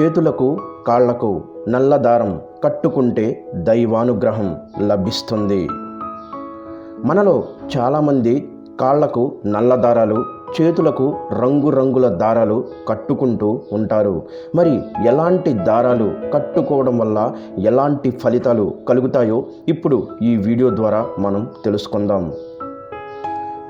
చేతులకు కాళ్ళకు నల్ల దారం కట్టుకుంటే దైవానుగ్రహం లభిస్తుంది. మనలో చాలామంది కాళ్ళకు నల్ల దారాలు చేతులకు రంగురంగుల దారాలు కట్టుకుంటూ ఉంటారు. మరి ఎలాంటి దారాలు కట్టుకోవడం వల్ల ఎలాంటి ఫలితాలు కలుగుతాయో ఇప్పుడు ఈ వీడియో ద్వారా మనం తెలుసుకుందాం.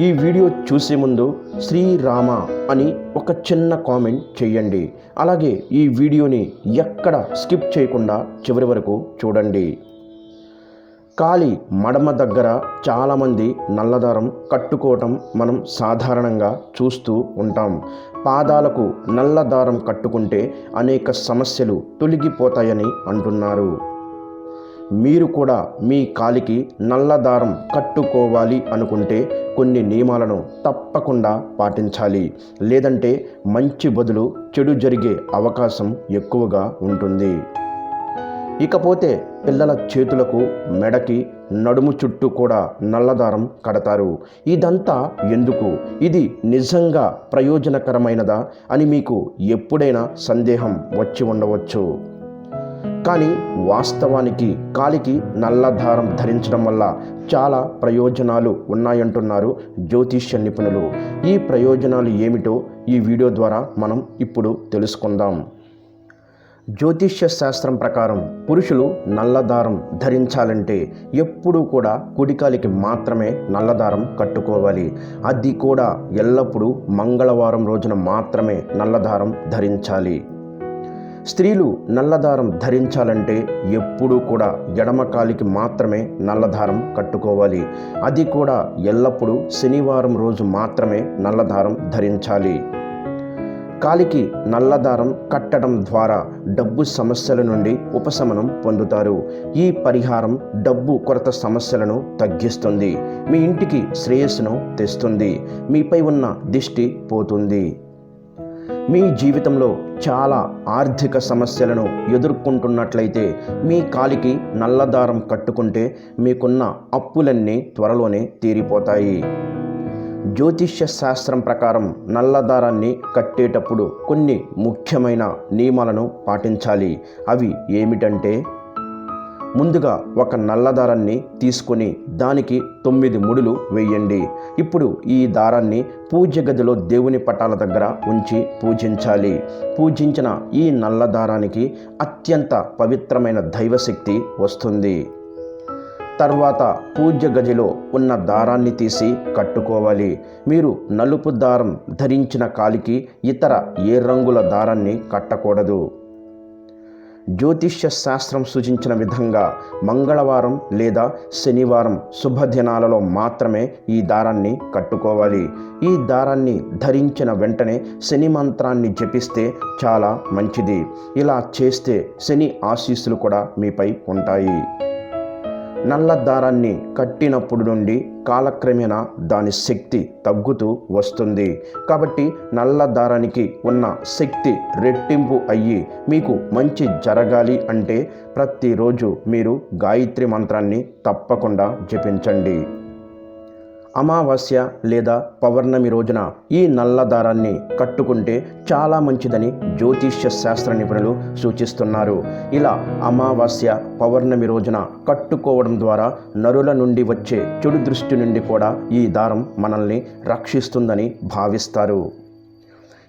ఈ వీడియో చూసే ముందు శ్రీరామ అని ఒక చిన్న కామెంట్ చేయండి. అలాగే ఈ వీడియోని ఎక్కడ స్కిప్ చేయకుండా చివరి వరకు చూడండి. కాలి మడమ దగ్గర చాలామంది నల్లదారం కట్టుకోవటం మనం సాధారణంగా చూస్తూ ఉంటాం. పాదాలకు నల్ల దారం కట్టుకుంటే అనేక సమస్యలు తొలగిపోతాయని అంటున్నారు. మీరు కూడా మీ కాలికి నల్ల దారం కట్టుకోవాలి అనుకుంటే కొన్ని నియమాలను తప్పకుండా పాటించాలి. లేదంటే మంచి బదులు చెడు జరిగే అవకాశం ఎక్కువగా ఉంటుంది. ఇకపోతే పిల్లల చేతులకు మెడకి నడుము చుట్టూ కూడా నల్లదారం కడతారు. ఇదంతా ఎందుకు? ఇది నిజంగా ప్రయోజనకరమైనదా అని మీకు ఎప్పుడైనా సందేహం వచ్చి ఉండవచ్చు. కానీ వాస్తవానికి కాలికి నల్లదారం ధరించడం వల్ల చాలా ప్రయోజనాలు ఉన్నాయంటున్నారు జ్యోతిష్య నిపుణులు. ఈ ప్రయోజనాలు ఏమిటో ఈ వీడియో ద్వారా మనం ఇప్పుడు తెలుసుకుందాం. జ్యోతిష్య శాస్త్రం ప్రకారం పురుషులు నల్లదారం ధరించాలంటే ఎప్పుడూ కూడా కుడికాలికి మాత్రమే నల్లదారం కట్టుకోవాలి. అది కూడా ఎల్లప్పుడూ మంగళవారం రోజున మాత్రమే నల్లదారం ధరించాలి. స్త్రీలు నల్లదారం ధరించాలంటే ఎప్పుడూ కూడా ఎడమకాలికి మాత్రమే నల్లదారం కట్టుకోవాలి. అది కూడా ఎల్లప్పుడూ శనివారం రోజు మాత్రమే నల్లదారం ధరించాలి. కాలికి నల్లదారం కట్టడం ద్వారా డబ్బు సమస్యల నుండి ఉపశమనం పొందుతారు. ఈ పరిహారం డబ్బు కొరత సమస్యలను తగ్గిస్తుంది. మీ ఇంటికి శ్రేయస్సును తెస్తుంది. మీపై ఉన్న దిష్టి పోతుంది. మీ జీవితంలో చాలా ఆర్థిక సమస్యలను ఎదుర్కొంటున్నట్లయితే మీ కాలికి నల్లదారం కట్టుకుంటే మీకున్న అప్పులన్నీ త్వరలోనే తీరిపోతాయి. జ్యోతిష్య శాస్త్రం ప్రకారం నల్లదారాన్ని కట్టేటప్పుడు కొన్ని ముఖ్యమైన నియమాలను పాటించాలి. అవి ఏమిటంటే ముందుగా ఒక నల్ల దారాన్ని తీసుకొని దానికి తొమ్మిది ముడులు వేయండి. ఇప్పుడు ఈ దారాన్ని పూజ గదిలో దేవుని పటాల దగ్గర ఉంచి పూజించాలి. పూజించిన ఈ నల్ల దారానికి అత్యంత పవిత్రమైన దైవశక్తి వస్తుంది. తర్వాత పూజ్య గదిలో ఉన్న దారాన్ని తీసి కట్టుకోవాలి. మీరు నలుపు దారం ధరించిన కాలికి ఇతర ఏ రంగుల దారాన్ని కట్టకూడదు. జ్యోతిష్య శాస్త్రం సూచించిన విధంగా మంగళవారం లేదా శనివారం శుభదినాలలో మాత్రమే ఈ దారాన్ని కట్టుకోవాలి. ఈ దారాన్ని ధరించిన వెంటనే శని మంత్రాన్ని జపిస్తే చాలా మంచిది. ఇలా చేస్తే శని ఆశీస్సులు కూడా మీపై ఉంటాయి. నల్ల దారాన్ని కట్టినప్పుడు నుండి కాలక్రమేణా దాని శక్తి తగ్గుతూ వస్తుంది. కాబట్టి నల్ల దారానికి ఉన్న శక్తి రెట్టింపు అయ్యి మీకు మంచి జరగాలి అంటే ప్రతిరోజు మీరు గాయత్రి మంత్రాన్ని తప్పకుండా జపించండి. అమావాస్య లేదా పౌర్ణమి రోజున ఈ నల్ల దారాన్ని కట్టుకుంటే చాలా మంచిదని జ్యోతిష్య శాస్త్ర నిపుణులు సూచిస్తున్నారు. ఇలా అమావాస్య పౌర్ణమి రోజున కట్టుకోవడం ద్వారా నరుల నుండి వచ్చే చెడు దృష్టి నుండి కూడా ఈ దారం మనల్ని రక్షిస్తుందని భావిస్తారు.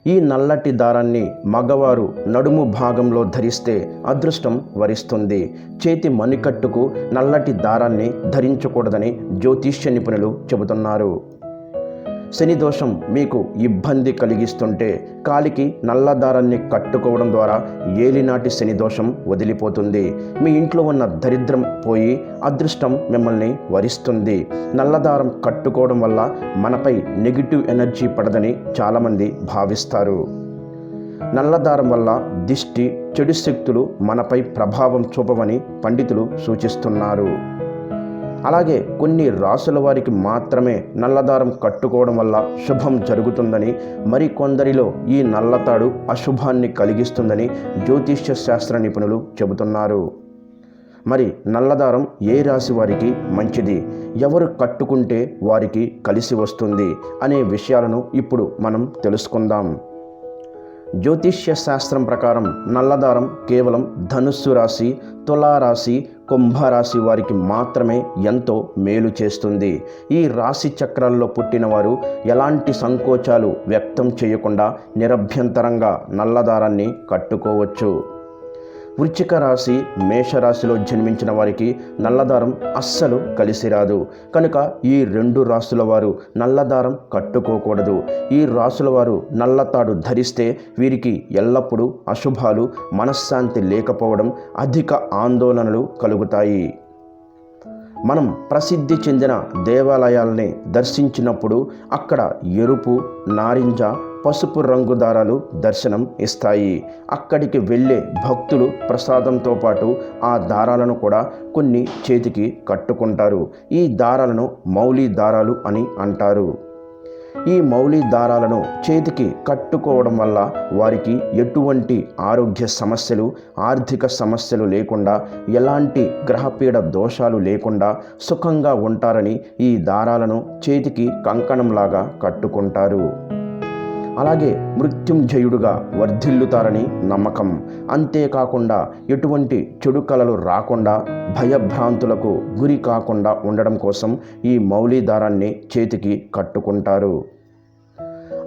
ఈ నల్లటి దారాన్ని మగవారు నడుము భాగంలో ధరిస్తే అదృష్టం వరిస్తుంది. చేతి మణికట్టుకు నల్లటి దారాన్ని ధరించకూడదని జ్యోతిష్య నిపుణులు చెబుతున్నారు. శని దోషం మీకు ఇబ్బంది కలిగిస్తుంటే కాలికి నల్ల దారాన్ని కట్టుకోవడం ద్వారా ఏలినాటి శని దోషం వదిలిపోతుంది. మీ ఇంట్లో ఉన్న దరిద్రం పోయి అదృష్టం మిమ్మల్ని వరిస్తుంది. నల్లదారం కట్టుకోవడం వల్ల మనపై నెగిటివ్ ఎనర్జీ పడదని చాలామంది భావిస్తారు. నల్లదారం వల్ల దిష్టి చెడు శక్తులు మనపై ప్రభావం చూపవని పండితులు సూచిస్తున్నారు. అలాగే కొన్ని రాసుల వారికి మాత్రమే నల్లదారం కట్టుకోవడం వల్ల శుభం జరుగుతుందని మరికొందరిలో ఈ నల్లతాడు అశుభాన్ని కలిగిస్తుందని జ్యోతిష్య శాస్త్ర నిపుణులు చెబుతున్నారు. మరి నల్లదారం ఏ రాశి వారికి మంచిది? ఎవరు కట్టుకుంటే వారికి కలిసి వస్తుంది? అనే విషయాలను ఇప్పుడు మనం తెలుసుకుందాం. జ్యోతిష్య శాస్త్రం ప్రకారం నల్లదారం కేవలం ధనుస్సు రాశి తులారాశి కుంభరాశి వారికి మాత్రమే ఎంతో మేలు చేస్తుంది. ఈ రాశి చక్రాల్లో పుట్టిన వారు ఎలాంటి సంకోచాలు వ్యక్తం చేయకుండా నిరభ్యంతరంగా నల్లదారాన్ని కట్టుకోవచ్చు. వృచ్చిక రాశి మేషరాశిలో జన్మించిన వారికి నల్లదారం అస్సలు కలిసి రాదు. కనుక ఈ రెండు రాసుల వారు నల్లదారం కట్టుకోకూడదు. ఈ రాసుల వారు నల్లతాడు ధరిస్తే వీరికి ఎల్లప్పుడూ అశుభాలు మనశ్శాంతి లేకపోవడం అధిక ఆందోళనలు కలుగుతాయి. మనం ప్రసిద్ధి చెందిన దేవాలయాల్ని దర్శించినప్పుడు అక్కడ ఎరుపు నారింజ పసుపు రంగు దారాలు దర్శనం ఇస్తాయి. అక్కడికి వెళ్ళే భక్తులు ప్రసాదంతో పాటు ఆ దారాలను కూడా కొన్ని చేతికి కట్టుకుంటారు. ఈ దారాలను మౌలి దారాలు అని అంటారు. ఈ మౌలి దారాలను చేతికి కట్టుకోవడం వల్ల వారికి ఎటువంటి ఆరోగ్య సమస్యలు ఆర్థిక సమస్యలు లేకుండా ఎలాంటి గ్రహపీడ దోషాలు లేకుండా సుఖంగా ఉంటారని ఈ దారాలను చేతికి కంకణంలాగా కట్టుకుంటారు. అలాగే మృత్యుంజయుడుగా వర్ధిల్లుతారని నమ్మకం. అంతేకాకుండా ఎటువంటి చెడు కలలు రాకుండా భయభ్రాంతులకు గురి కాకుండా ఉండడం కోసం ఈ మౌలిధారాన్ని చేతికి కట్టుకుంటారు.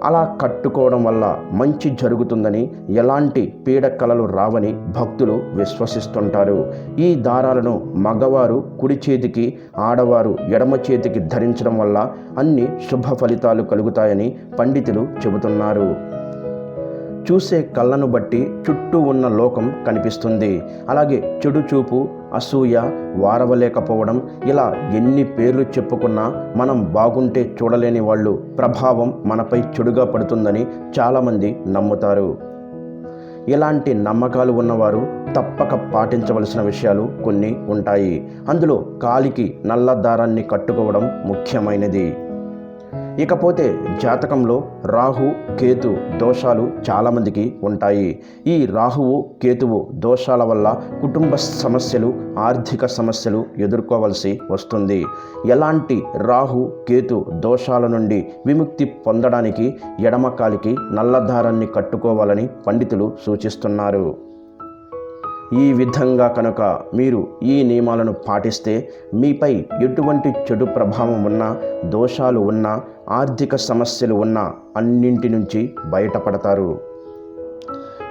అలా కట్టుకోవడం వల్ల మంచి జరుగుతుందని ఎలాంటి పీడకలలు రావని భక్తులు విశ్వసిస్తుంటారు. ఈ దారాలను మగవారు కుడి చేతికి ఆడవారు ఎడమ చేతికి ధరించడం వల్ల అన్ని శుభ ఫలితాలు కలుగుతాయని పండితులు చెబుతున్నారు. చూసే కళ్ళను బట్టి చుట్టూ ఉన్న లోకం కనిపిస్తుంది. అలాగే చెడు చూపు అసూయ వారవలేకపోవడం ఇలా ఎన్ని పేర్లు చెప్పుకున్నా మనం బాగుంటే చూడలేని వాళ్ళు ప్రభావం మనపై చెడుగా పడుతుందని చాలామంది నమ్ముతారు. ఇలాంటి నమ్మకాలు ఉన్నవారు తప్పక పాటించవలసిన విషయాలు కొన్ని ఉంటాయి. అందులో కాలికి నల్ల దారాన్ని కట్టుకోవడం ముఖ్యమైనది. ఇకపోతే జాతకంలో రాహు కేతు దోషాలు చాలామందికి ఉంటాయి. ఈ రాహువు కేతువు దోషాల వల్ల కుటుంబ సమస్యలు ఆర్థిక సమస్యలు ఎదుర్కోవలసి వస్తుంది. ఎలాంటి రాహు కేతు దోషాల నుండి విముక్తి పొందడానికి ఎడమకాలికి నల్లధారాన్ని కట్టుకోవాలని పండితులు సూచిస్తున్నారు. ఈ విధంగా కనుక మీరు ఈ నియమాలను పాటిస్తే మీపై ఎటువంటి చెడు ప్రభావం ఉన్నా దోషాలు ఉన్నా ఆర్థిక సమస్యలు ఉన్నా అన్నింటి నుంచి బయటపడతారు.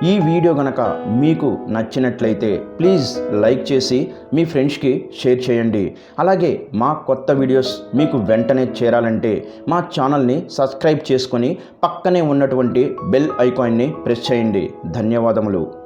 ఈ వీడియో గనక మీకు నచ్చినట్లయితే ప్లీజ్ లైక్ చేసి మీ ఫ్రెండ్స్కి షేర్ చేయండి. అలాగే మా కొత్త వీడియోస్ మీకు వెంటనే చేరాలంటే మా ఛానల్ని సబ్స్క్రైబ్ చేసుకొని పక్కనే ఉన్నటువంటి బెల్ ఐకాన్ని ప్రెస్ చేయండి. ధన్యవాదములు.